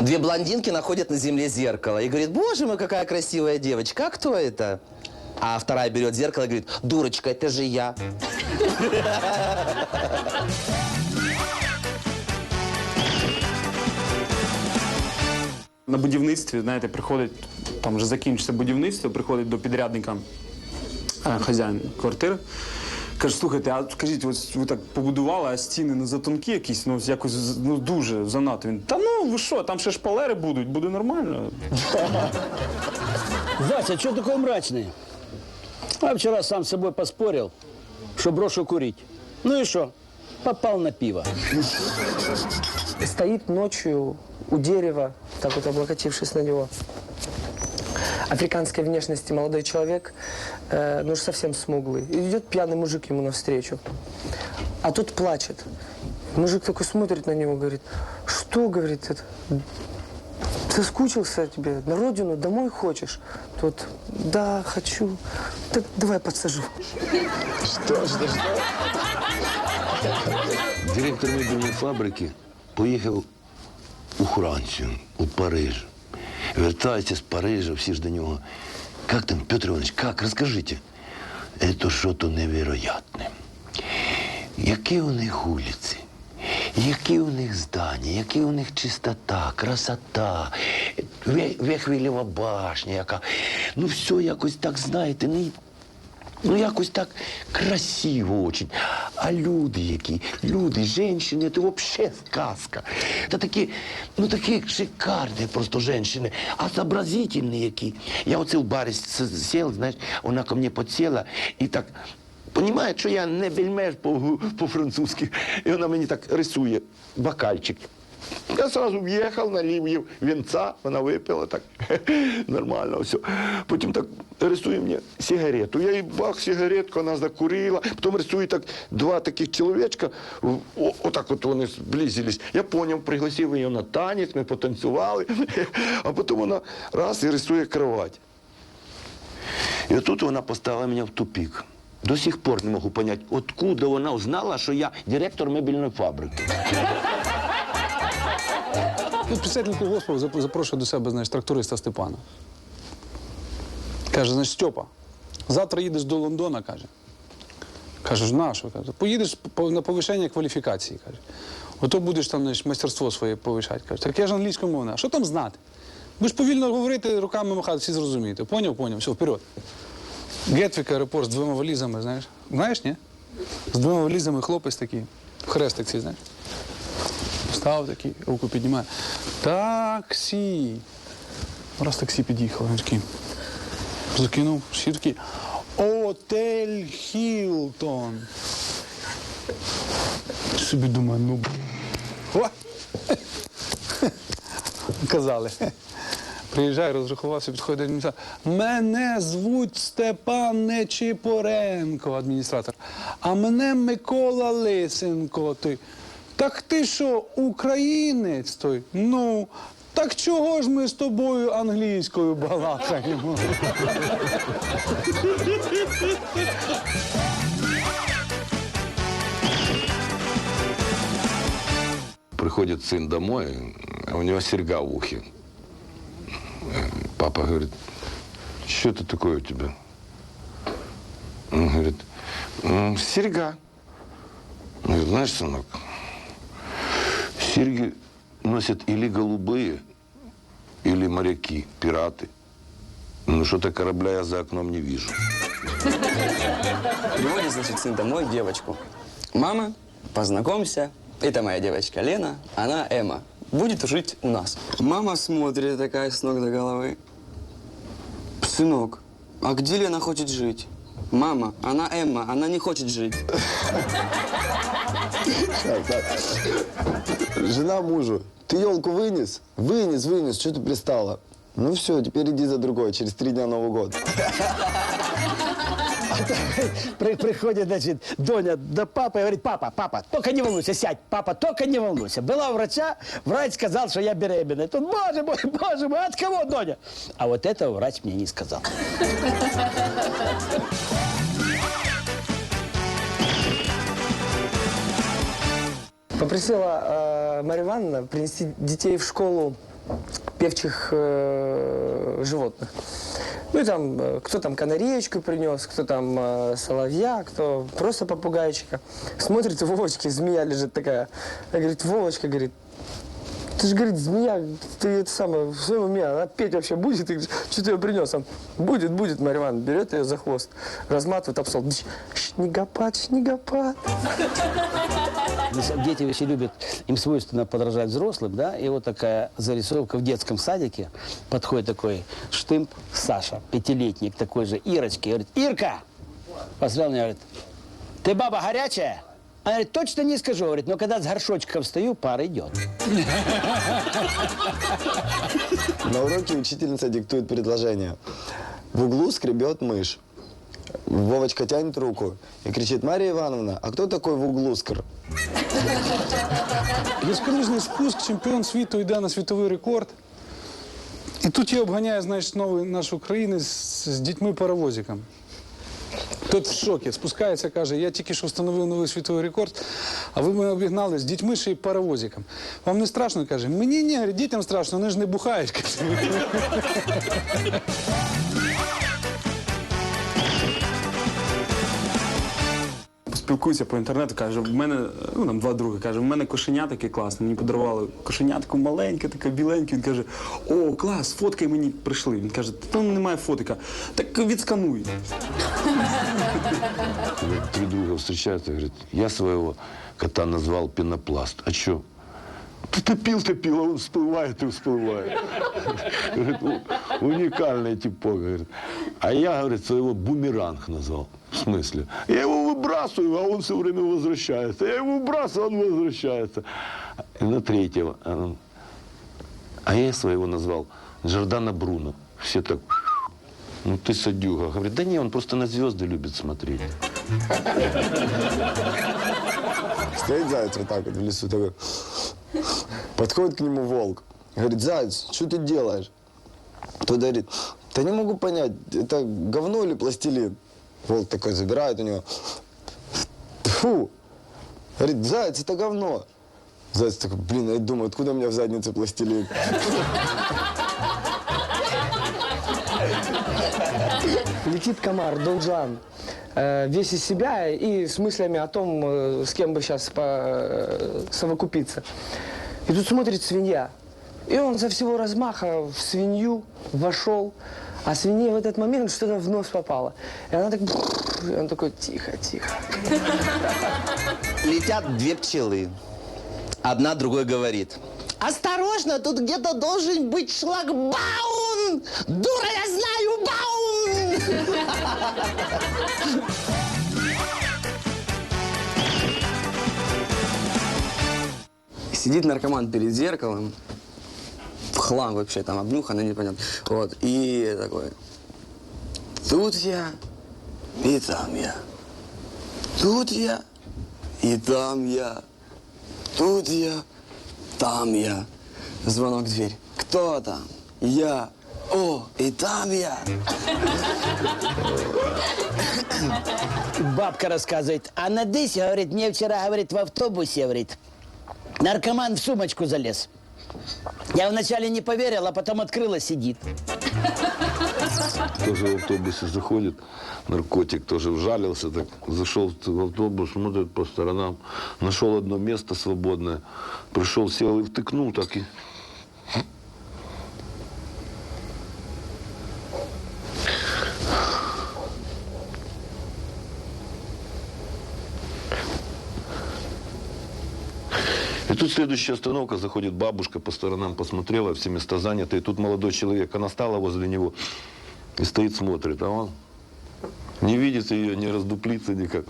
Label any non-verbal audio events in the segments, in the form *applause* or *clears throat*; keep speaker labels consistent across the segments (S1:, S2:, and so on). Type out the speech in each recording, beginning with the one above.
S1: Две блондинки находят на земле зеркало и говорит, боже мой, какая красивая девочка, а кто это? А вторая берет зеркало и говорит, дурочка, это же я.
S2: На будівництві, знаєте, приходить, там вже закінчиться будівництво, приходить до підрядника е, хазяїн квартири. Каже, слухайте, а скажіть, ось ви так побудували, а стіни не затонкі якісь, ну якось ну дуже занадто. Він та ну ви що, там ще шпалери будуть, буде нормально.
S3: Вася, что такой мрачный? А вчера сам с собой поспорил, что брошу курить. Ну и что? Попал на пиво.
S4: Стоит ночью у дерева, так вот облокотившись на него. Африканской внешности молодой человек, э, ну уж совсем смуглый. И идет пьяный мужик ему навстречу. А тот плачет. Мужик такой смотрит на него, говорит, что, говорит, это, соскучился тебе, на родину, домой хочешь? Тот, да, хочу. Так давай подсажу.
S5: Директор мебельної фабрики поїхав у Францію, у Париж. Вертається з Парижа, всі ж до нього. Как там, Петр Иванович, как? Расскажите. Это что-то невероятне. Які у них вулиці, які у них здання, які у них чистота, красота, Ве- Вехвілєва башня, яка. Ну, все якось так, знаєте, ну, Ну, якось так красиво очень. А люди які? Люди, жінки, це взагалі сказка. Та такі, ну такі шикарні просто жінки, а сообразительні які. Я оце в барі сел, знаєш, вона ко мені підсіла і так. розумієш, що я не бельмеш по- по-французьки. І вона мені так рисує бокальчик. Я сразу въехал, налив їй вінця, вона випила так *laughs* нормально все. Потім так рисує мені сигарету. Я їй бах сигаретку, вона закурила. Потім рисує так два таких чоловічка, отак от вони зблизились. Я поняв, пригласив її на танець, ми потанцювали, *laughs* а потім вона раз і рисує кровать. І отут вона поставила мене в тупик. До сих пор не можу понять, откуда вона узнала, що я директор мебельної фабрики.
S6: Тут представитель колгоспу до себе, знаєш, тракториста Степана. Каже, значить, Стьопа, завтра їдеш до Лондона, каже. Каже, на що? Каже, поїдеш на повищення кваліфікації, каже. Ото будеш там, знаєш, майстерство своє повищати. Каже, так я ж англійською мовна. Що там знати? Будеш повільно говорити, руками махати, всі зрозумієте. Поняв, поняв, все, вперед. Гетвік аеропорт з двома валізами, знаєш. Знаєш, ні? З двома валізами хлопець такий, хрестик цей, знаєш. Став такий, руку піднімає. Таксі. Раз таксі під'їхало, він такий. Закинув, всі такі. Отель Хілтон. Собі думаю, ну. О! Казали. Приїжджаю, розрахувався, підходить до адміністратора. Мене звуть Степан Нечипоренко, адміністратор. А мене Микола Лисенко. Той. Так ти що, українець той? Ну, так чого ж ми з тобою англійською балакаємо?
S5: Приходит сын домой, а у него серьга в ухе. Э, Папа говорит, что это такое у тебя? Он говорит, «М, серьга. Он говорит, знаешь, сынок, серьги носят или голубые, или моряки, пираты. Ну, что-то корабля я за окном не вижу.
S7: Приводит, значит, сын домой девочку. Мама, познакомься, это моя девочка Лена, она Эмма. Будет жить у нас. Мама смотрит такая с ног до головы. Сынок, а где Лена хочет жить? Мама, она Эмма, она не хочет жить.
S8: Жена мужу, ты елку вынес? Вынес, вынес, что ты пристала? Ну все, теперь иди за другой, через три дня Новый год. *laughs*
S3: При- приходит, значит, Доня до папы и говорит, папа, папа, только не волнуйся, сядь, папа, только не волнуйся. Была у врача, врач сказал, что я беременная. Тут, боже мой, *laughs* боже мой, от кого, Доня? А вот этого врач мне не сказал.
S4: Попросила э, Марья Ивановна принести детей в школу певчих э, животных. Ну и там, э, кто там канареечку принес, кто там э, соловья, кто просто попугайчика. Смотрит, Вовочки змея лежит такая. Она говорит, Вовочка, говорит, ты же, говорит, змея, ты это самое, в своем уме, она петь вообще будет? Говоришь, что ты ее принес? Он, будет, будет, Марья Ивановна, берет ее за хвост, разматывает об Снегопад, снегопад.
S3: Дети очень любят, им свойственно подражать взрослым, да, и вот такая зарисовка в детском садике. Подходит такой штымп Саша, пятилетний, к такой же Ирочке, и говорит, Ирка! Посмотрел на меня, говорит, ты баба горячая? Она говорит, точно не скажу, говорит, но когда с горшочком встаю, пар идет.
S8: На уроке учительница диктует предложение. В углу скребет мышь. Вовочка тянет руку и кричит, Мария Ивановна, а кто такой в углу скр?
S6: Гірськолижний спуск, чемпіон світу йде на світовий рекорд. І тут я обганяю, знаєш, новий наш українець з, з дітьми-паровозиком. Тот в шокі, спускається, каже, я тільки що встановив новий світовий рекорд, а ви мене обігнали з дітьми ще й паровозиком. Вам не страшно? каже, мені ні, говорить, дітям страшно, вони ж не бухають. каже.
S2: Спілкуюся по інтернету, каже, в мене, ну там два други, каже, в мене кошеня таке класне, мені подарували кошенятку маленьке, таке біленьке. Він каже, о, клас, фоткай мені прийшли. Він каже, там немає фотика. Так відскануй.
S5: Три друга встречаются, говорит, я своего кота назвал пенопласт. А что? Ты топил, топил, а он всплывает и всплывает. Говорит, «У- уникальный типок, говорит. А я, говорит, своего бумеранг назвал. В смысле? Я его выбрасываю, а он все время возвращается. Я его выбрасываю, он возвращается. И на третьего. а А я своего назвал Джордана Бруно. Все так, ну ты садюга. Говорит, да не, он просто на звезды любит смотреть.
S8: Стоит заяц вот так вот в лесу, такой. Подходит к нему волк. Говорит, заяц, что ты делаешь? Тот говорит, да не могу понять, это говно или пластилин? Волк такой забирает у него. Фу! Говорит, заяц, это говно. Заяц такой, блин, я думаю, откуда у меня в заднице пластилин?
S4: Летит комар, Дон Жуан, э, весь из себя и с мыслями о том, э, с кем бы сейчас совокупиться. И тут смотрит свинья. И он со всего размаха в свинью вошел, а свинье в этот момент что-то в нос попало. И она так... И он такой, тихо, тихо.
S1: Летят две пчелы. Одна другой говорит. Осторожно, тут где-то должен быть шлагбаум! Дура, я знаю, баум!
S7: Сидит наркоман перед зеркалом, в хлам вообще, там обнюханный, непонятно. Вот, и такой, тут я, и там я. Тут я, и там я. Тут я, там я. Звонок в дверь. Кто там? Я. О, и там я.
S3: Бабка рассказывает, а на Дысе, говорит, мне вчера, говорит, в автобусе, говорит, наркоман в сумочку залез. Я вначале не поверил, а потом открыла, сидит.
S5: Тоже в автобусе заходит, наркотик тоже вжалился, так зашел в автобус, смотрит по сторонам, нашел одно место свободное, пришел, сел и втыкнул так и... И тут следующая остановка, заходит бабушка, по сторонам посмотрела, все места заняты, и тут молодой человек, она стала возле него и стоит, смотрит, а он не видит ее, не раздуплится никак.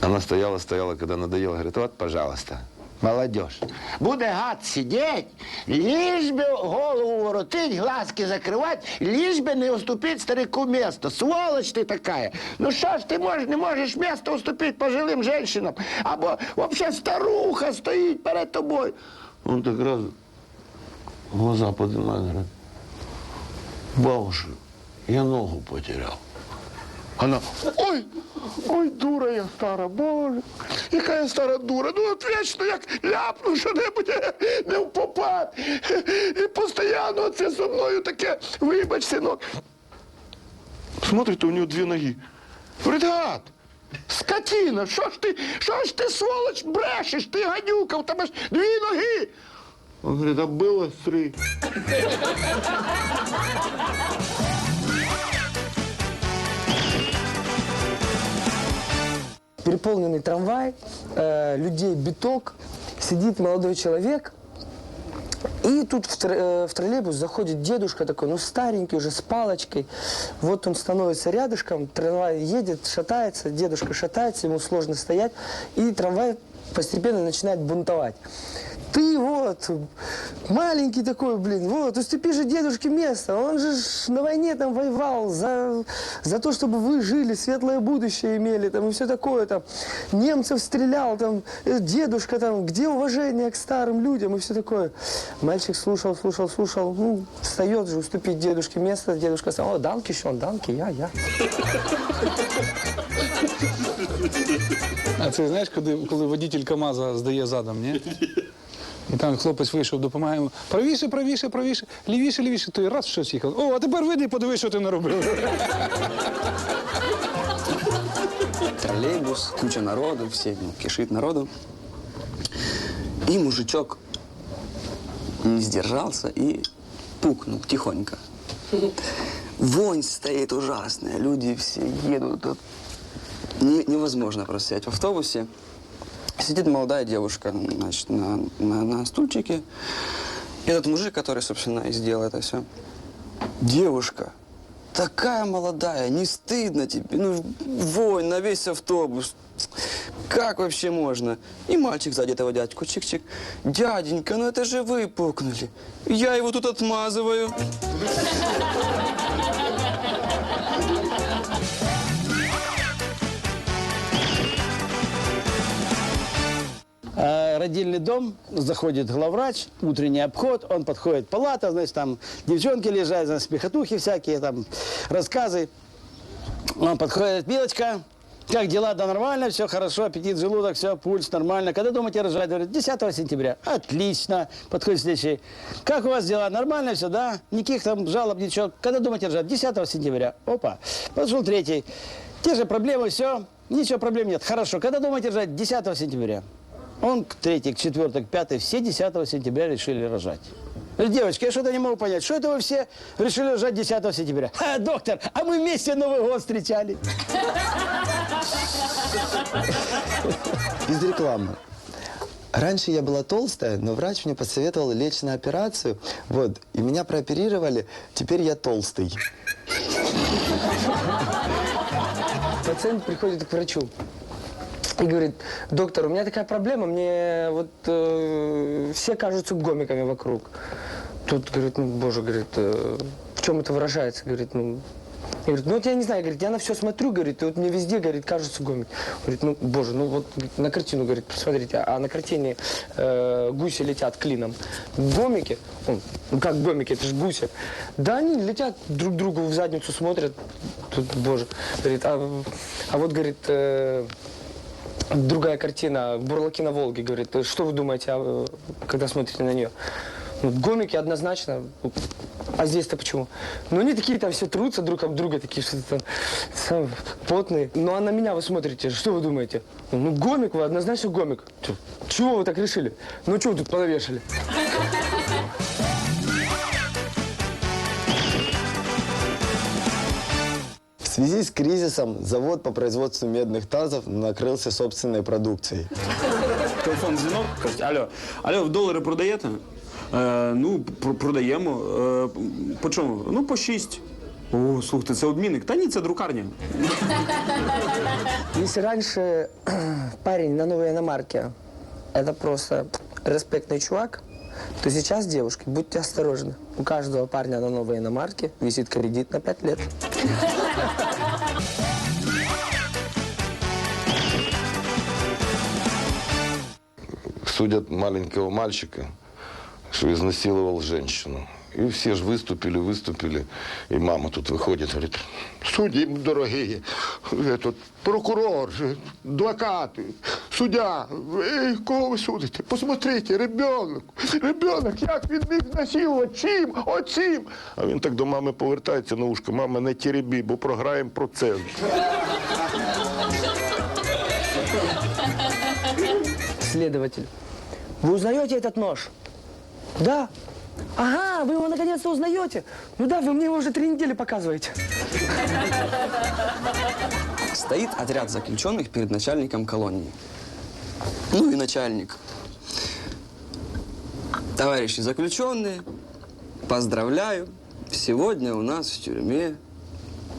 S5: Она стояла, стояла, когда надоело, говорит, вот, пожалуйста, Молодежь. Буде гад сидеть, лишь би голову воротить, глазки закривати, лишь би не уступить старику место. Сволочь ти така. Ну що ж ти можеш, не можеш место уступити пожилим женщинам? Або взагалі старуха стоїть перед тобою. Он так раз глаза поднимает, говорит, бабушка, я ногу потерял. Она, ой, ой, дура я стара, боже, яка я стара дура. Ну от вічно як ляпну що-небудь не в попад. І постійно це зі мною таке, вибач, синок. Смотрите, у нього дві ноги. Говорить, гад, скотина, що ж ти, що ж ти, сволоч, брешеш, ти гадюка, у тебе ж дві ноги. Он говорит, а было три.
S4: Переполненный трамвай, э, людей биток, сидит молодой человек, и тут в, тр- э, в троллейбус заходит дедушка такой, ну старенький уже, с палочкой. Вот он становится рядышком, трамвай едет, шатается, дедушка шатается, ему сложно стоять, и трамвай постепенно начинает бунтовать Ты вот, маленький такой, блин, вот, уступи же дедушке место. Он же ж на войне там воевал за, за то, чтобы вы жили, светлое будущее имели, там, и все такое, там, немцев стрелял, там, э, дедушка, там, где уважение к старым людям, и все такое. Мальчик слушал, слушал, слушал, ну, встает же, уступить дедушке место, дедушка сказал, о, данки, Шон, данки, я, я.
S6: А це знаєш, коли, коли водитель КАМАЗа здає задом, ні? І там хлопець вийшов, допомагає. Правіше, правіше, правіше, лівіше, лівіше. Той раз щось їхав. О, а тепер вийди, подивись, що ти наробив.
S7: Троллейбус, куча народу, все ну, кишит народу. И мужичок не сдержался и пукнул тихонько. Вонь стоит ужасная, люди все едут. Не- невозможно просто сидеть в автобусе. Сидит молодая девушка значит, на, на, на стульчике. Этот мужик, который, собственно, и сделал это все. Девушка, такая молодая, не стыдно тебе. Ну, вонь на весь автобус. Как вообще можно? И мальчик сзади этого дядьку, чик-чик. Дяденька, ну это же вы пукнули. Я его тут отмазываю.
S3: Родильный дом, заходит главврач, утренний обход, он подходит, палата, значит, там девчонки лежат, значит, смехотухи всякие, там, рассказы. Он подходит, Милочка, как дела? Да нормально, все хорошо, аппетит, желудок, все, пульс нормально. Когда думаете рожать? Говорит, 10 сентября. Отлично. Подходит следующий. Как у вас дела? Нормально все, да? Никаких там жалоб, ничего. Когда думаете рожать? 10 сентября. Опа. Пошел третий. Те же проблемы, все. Ничего, проблем нет. Хорошо. Когда думаете рожать? 10 сентября. Он к третий, к четвертый, к пятый, все 10 сентября решили рожать. Девочки, я что-то не могу понять, что это вы все решили рожать 10 сентября? Ха, доктор, а мы вместе Новый год встречали.
S8: Без рекламы. Раньше я была толстая, но врач мне посоветовал лечь на операцию. Вот, и меня прооперировали, теперь я толстый.
S4: Пациент приходит к врачу и говорит, доктор, у меня такая проблема, мне вот э, все кажутся гомиками вокруг. Тут, говорит, ну, боже, говорит, э, в чем это выражается? Говорит, ну, я говорю, ну вот я не знаю, говорит, я на все смотрю, говорит, и вот мне везде, говорит, кажется гомик. Говорит, ну, боже, ну вот на картину, говорит, посмотрите, а на картине э, гуси летят клином. Гомики, ну как гомики, это же гуси. Да они летят друг другу в задницу, смотрят, тут, боже, говорит, а, а вот, говорит, э, другая картина, бурлаки на Волге, говорит, «Э, что вы думаете, а, э, когда смотрите на нее? Ну, гомики однозначно. А здесь-то почему? Ну, они такие там все трутся друг об друга, такие что-то там потные. Ну, а на меня вы смотрите, что вы думаете? Ну, гомик вы, однозначно гомик. Чего вы так решили? Ну, что вы тут понавешали?
S8: связи с кризисом завод по производству медных тазов накрылся собственной продукцией.
S2: Телефон дзвінок, кажуть, алло, алло, в долари продаєте? Е, ну, пр- продаємо. Е, по чому? Ну, по 6. О, слухайте, це обмінник. Та ні, це друкарня.
S4: Если раньше *clears throat* парень на новой иномарке это просто респектный чувак, то сейчас, девушки, будьте осторожны. У каждого парня на новой иномарке висит кредит на 5 лет.
S5: Судят маленького мальчика, что изнасиловал женщину. И все же выступили, выступили. И мама тут выходит, говорит, судьи дорогие, этот, прокурор, адвокат, суддя, ей, кого ви судите? Посмотрите, ребенок, ребенок, як він міг насилувати, чим, оцім. А він так до мами повертається на ушко, мама, не теребі, бо програємо процент.
S4: Следователь, вы узнаете этот нож? Да. Ага, вы его наконец-то узнаете? Ну да, вы мне его уже три недели показываете.
S7: Стоит отряд заключенных перед начальником колонии. Ну и начальник. Товарищи заключенные, поздравляю. Сегодня у нас в тюрьме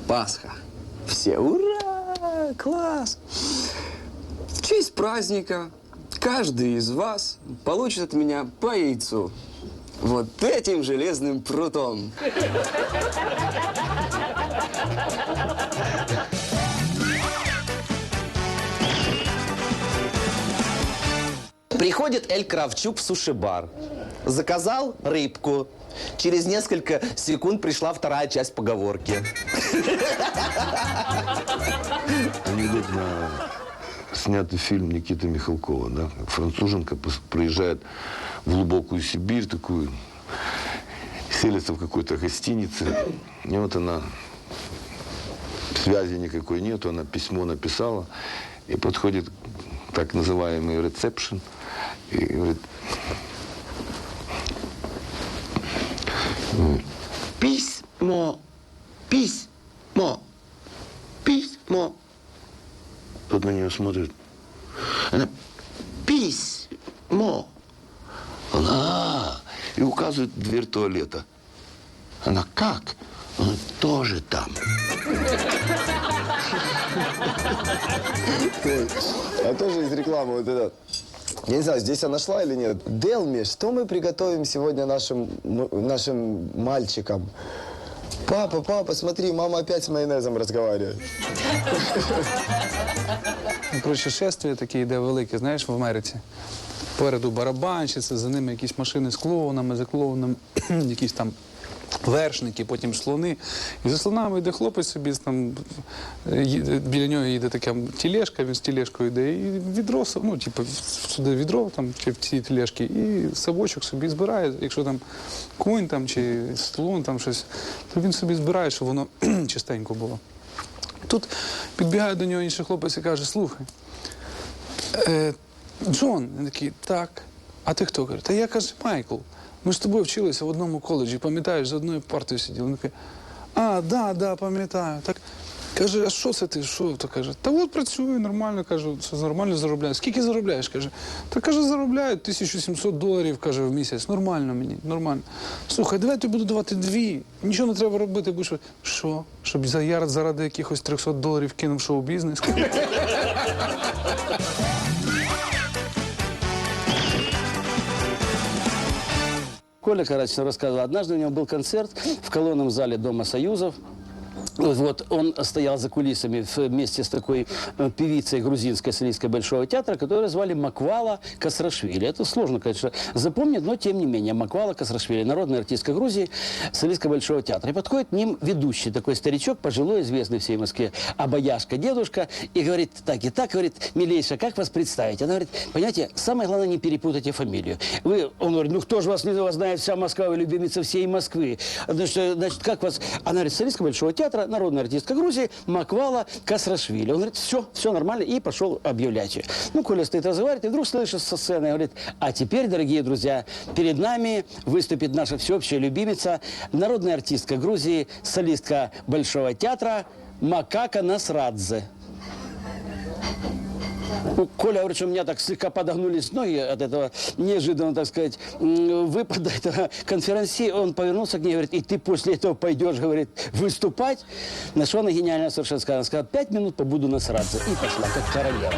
S7: Пасха. Все, ура! Класс! В честь праздника каждый из вас получит от меня по яйцу. Вот этим железным прутом.
S1: Приходит Эль Кравчук в суши-бар. Заказал рыбку. Через несколько секунд пришла вторая часть поговорки.
S5: Анекдот на снятый фильм Никиты Михалкова, да? Француженка приезжает в глубокую Сибирь такую, селится в какой-то гостинице, и вот она, связи никакой нету, она письмо написала, и подходит так называемый ресепшн, и говорит, письмо, письмо, письмо. На нее смотрит. Она письмо. Она «А». и указывает дверь туалета. Она как? Он тоже там.
S8: А тоже из рекламы вот этот. Я не знаю, здесь я нашла или нет. Делми, что мы приготовим сегодня нашим, м- нашим мальчикам? Папа, папа, смотри, мама опять с майонезом разговаривает.
S6: Ну, Коротше, шествие таке йде велике, знаєш, в Америці. Попереду барабанщиці, за ними якісь машини з клоунами, за клоунами *clears throat* якісь там вершники, потім слони. І за слонами йде хлопець собі, там, е, біля нього їде така тілешка, він з тілешкою йде, і відро, ну, типу, сюди відро там, чи в ці тілешки, і совочок собі збирає, якщо там конь там, чи слон, там щось, то він собі збирає, щоб воно *clears throat* чистенько було. Тут підбігає до нього інший хлопець і каже: слухай, е, Джон, він такий, так. А ти хто? Каже, та я каже, Майкл. Ми ж з тобою вчилися в одному коледжі, пам'ятаєш, за одною партою сиділи. Він такий, а, да, да, пам'ятаю. Так. Каже, а що це ти? Що? То каже, та от працюю нормально, кажу, це нормально заробляю. Скільки заробляєш? каже, та каже, заробляю 1700 доларів, каже, в місяць. Нормально мені, нормально. Слухай, давай я тобі буду давати дві. Нічого не треба робити, будеш. Що? Щоб за я заради якихось 300 доларів кинув шоу-бізнес? *laughs*
S3: Коля Карачев рассказывал, однажды у него был концерт в колонном зале Дома Союзов. Вот он стоял за кулисами вместе с такой э, певицей грузинской солисткой Большого театра, которую звали Маквала Касрашвили. Это сложно, конечно, запомнить, но тем не менее. Маквала Касрашвили, народная артистка Грузии, солистка Большого театра. И подходит к ним ведущий, такой старичок, пожилой, известный всей Москве, обаяшка, дедушка, и говорит так и так, говорит, милейшая, как вас представить? Она говорит, понимаете, самое главное, не перепутайте фамилию. Вы, он говорит, ну кто же вас не знает, вся Москва, вы любимица всей Москвы. Значит, значит, как вас? Она говорит, солистка Большого театра, народная артистка Грузии, Маквала Касрашвили. Он говорит, все, все нормально, и пошел объявлять ее. Ну, Коля стоит, разговаривает, и вдруг слышит со сцены, говорит, а теперь, дорогие друзья, перед нами выступит наша всеобщая любимица, народная артистка Грузии, солистка Большого театра Макака Насрадзе. Ну, Коля говорит, что у меня так слегка подогнулись ноги от этого неожиданно, так сказать, выпада этого конференции. Он повернулся к ней и говорит, и ты после этого пойдешь, говорит, выступать? На что она гениально совершенно сказала. Она сказала, пять минут побуду на срадзе. И пошла, как королева.